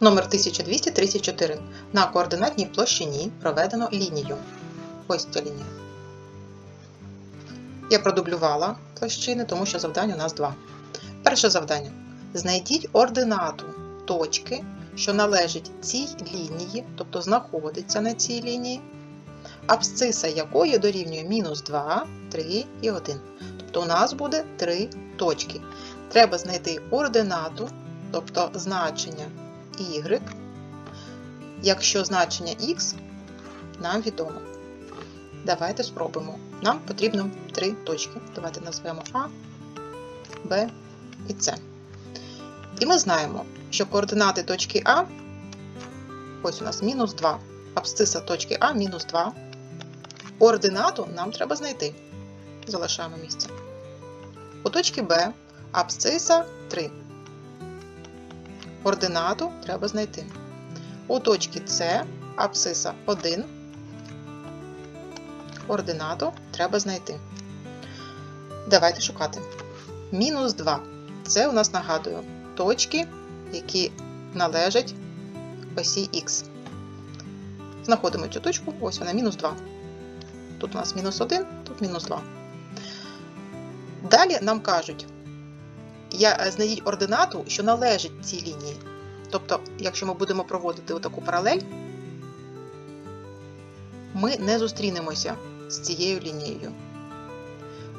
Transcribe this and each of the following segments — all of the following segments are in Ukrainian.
Номер 1234. На координатній площині проведено лінію. Ось ця лінія. Я продублювала площини, тому що завдань у нас два. Перше завдання. Знайдіть ординату точки, що належить цій лінії, тобто знаходиться на цій лінії, абсциса якої дорівнює мінус 2, 3 і 1. Тобто у нас буде три точки. Треба знайти ординату, тобто значення y, якщо значення x нам відомо. Давайте спробуємо. Нам потрібно три точки. Давайте назвемо А, Б і С. І ми знаємо, що координати точки А, ось у нас мінус 2, абсциса точки А мінус 2. Ординату нам треба знайти. Залишаємо місце. У точки Б абсциса 3. Ординату треба знайти. У точці С абсциса 1. Ординату треба знайти. Давайте шукати. Мінус 2. Це у нас нагадую точки, які належать осі Х. Знаходимо цю точку, ось вона мінус 2. Тут у нас мінус 1, тут мінус 2. Далі нам кажуть, знайдіть ординату, що належить цій лінії. Тобто, якщо ми будемо проводити таку паралель, ми не зустрінемося з цією лінією.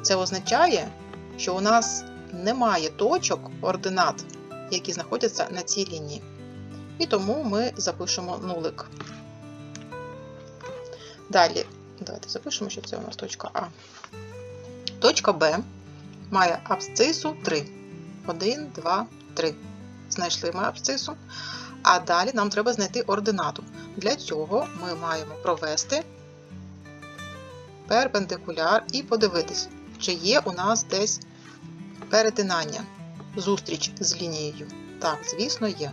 Це означає, що у нас немає точок ординат, які знаходяться на цій лінії. І тому ми запишемо нулик. Далі, давайте запишемо, що це у нас точка А. Точка Б має абсцису 3. 1, 2, 3. Знайшли ми абсцису. А далі нам треба знайти ординату. Для цього ми маємо провести перпендикуляр і подивитись, чи є у нас десь перетинання, зустріч з лінією. Так, звісно, є.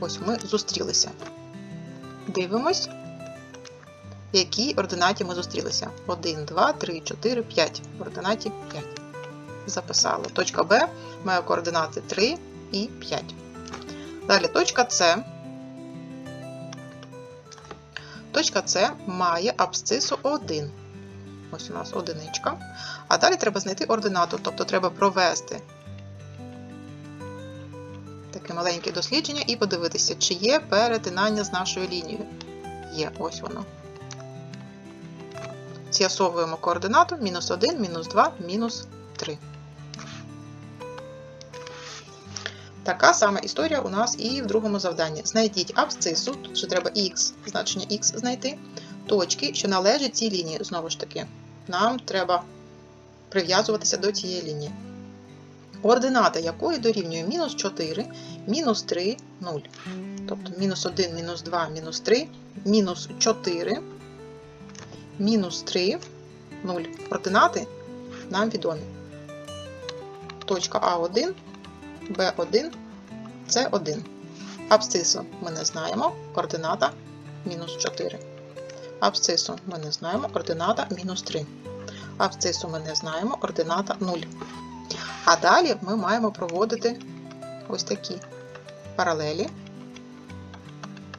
Ось ми зустрілися. Дивимось, в якій ординаті ми зустрілися. 1, 2, 3, 4, 5. В ординаті 5. Записали. Точка Б має координати 3 і 5. Далі точка С. Точка С має абсцису 1. Ось у нас одиничка. А далі треба знайти ординату, тобто треба провести таке маленьке дослідження і подивитися, чи є перетинання з нашою лінією. Є, ось воно. З'ясовуємо координату мінус 1, мінус 2, мінус 3. Така сама історія у нас і в другому завданні. Знайдіть абсцису, тут вже треба х, значення х знайти, точки, що належать цій лінії. Знову ж таки, нам треба прив'язуватися до цієї лінії. Координата якої дорівнює мінус 4, мінус 3, 0. Тобто мінус 1, мінус 2, мінус 3, мінус 4, мінус 3, 0. Координати нам відомі. Точка А1, Б1, С1. Абсцису ми не знаємо, координата мінус 4. Абсцису ми не знаємо, координата мінус 3. Абсцису ми не знаємо, координата 0. А далі ми маємо проводити ось такі паралелі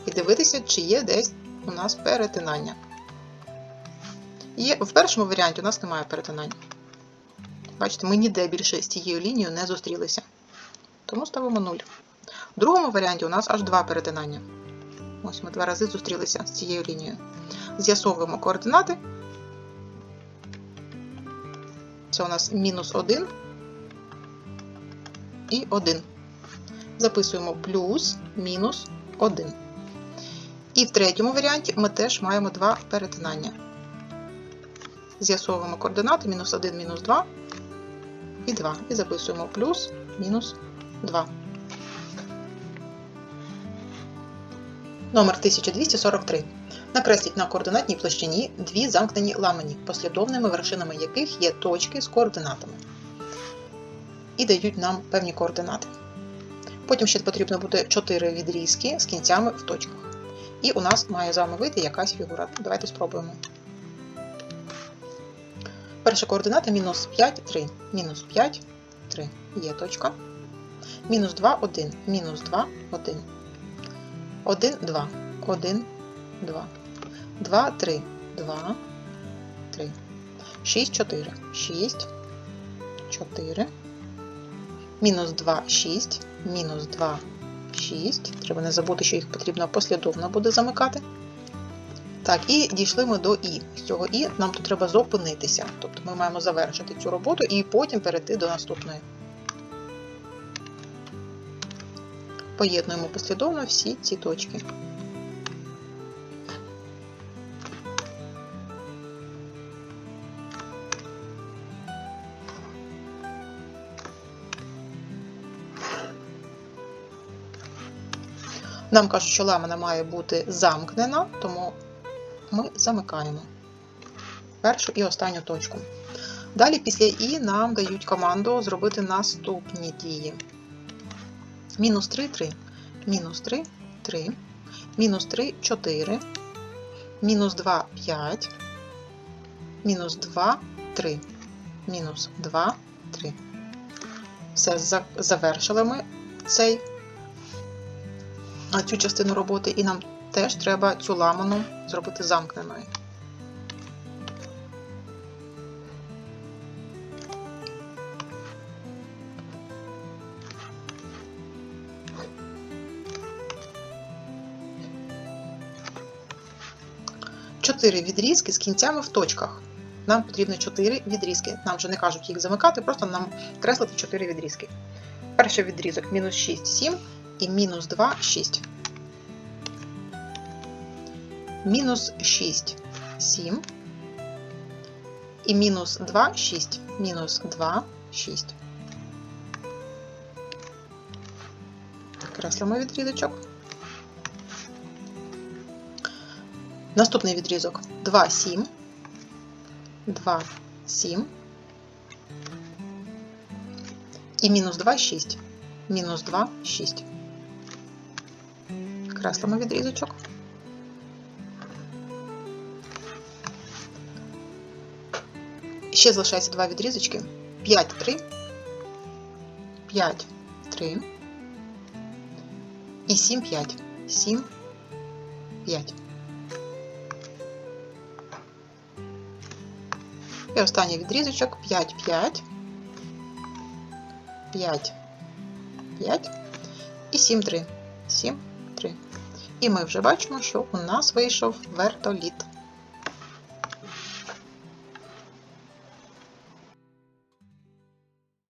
і дивитися, чи є десь у нас перетинання. Є, в першому варіанті у нас немає перетинання. Бачите, ми ніде більше з цією лінією не зустрілися. Тому ставимо 0. В другому варіанті у нас аж два перетинання. Ось ми два рази зустрілися з цією лінією. З'ясовуємо координати. Це у нас мінус 1 і 1. Записуємо плюс мінус 1. І в третьому варіанті ми теж маємо два перетинання. З'ясовуємо координати мінус 1, мінус 2 і 2. І записуємо плюс мінус 2. Номер 1243. Накресліть на координатній площині дві замкнені ламані, послідовними вершинами яких є точки з координатами. І дають нам певні координати. Потім ще потрібно буде 4 відрізки з кінцями в точках. І у нас має з вами вийти якась фігура. Давайте спробуємо. Перша координата мінус 5, 3. Мінус 5, 3. Є точка. Мінус 2, 1, мінус 2, 1. 1, 2, 1, 2. 2, 3, 2, 3. 6, 4, 6, 4. Мінус 2, 6, мінус 2, 6. Треба не забути, що їх потрібно послідовно буде замикати. Так, і дійшли ми до І. З цього І нам тут треба зупинитися. Тобто ми маємо завершити цю роботу і потім перейти до наступної. Поєднуємо послідовно всі ці точки. Нам кажуть, що ламана має бути замкнена, тому ми замикаємо першу і останню точку. Далі після І нам дають команду зробити наступні дії. Мінус 3, 3, мінус 3, 3, мінус 3, 4, мінус 2, 5, мінус 2, 3, мінус 2, 3. Все, завершили ми цей, цю частину роботи, і нам теж треба цю ламану зробити замкненою. Чотири відрізки з кінцями в точках. Нам потрібно 4 відрізки. Нам вже не кажуть їх замикати, просто нам креслити 4 відрізки. Перший відрізок мінус 6, 7 і мінус 2, 6. Мінус 6, 7. І мінус 2, 6. Мінус 2, 6. Креслимо відрізочок. Наступний відрізок 2, 7. 2, 7. І мінус 2, 6. Мінус 2, 6. Креслимо відрізочок. Ще залишається два відрізочки. 5, 3. 5, 3. І 7, 5. 7, 5. І останній відрізочок 5, 5, 5, 5 і 7, 3. 7, 3. І ми вже бачимо, що у нас вийшов вертоліт.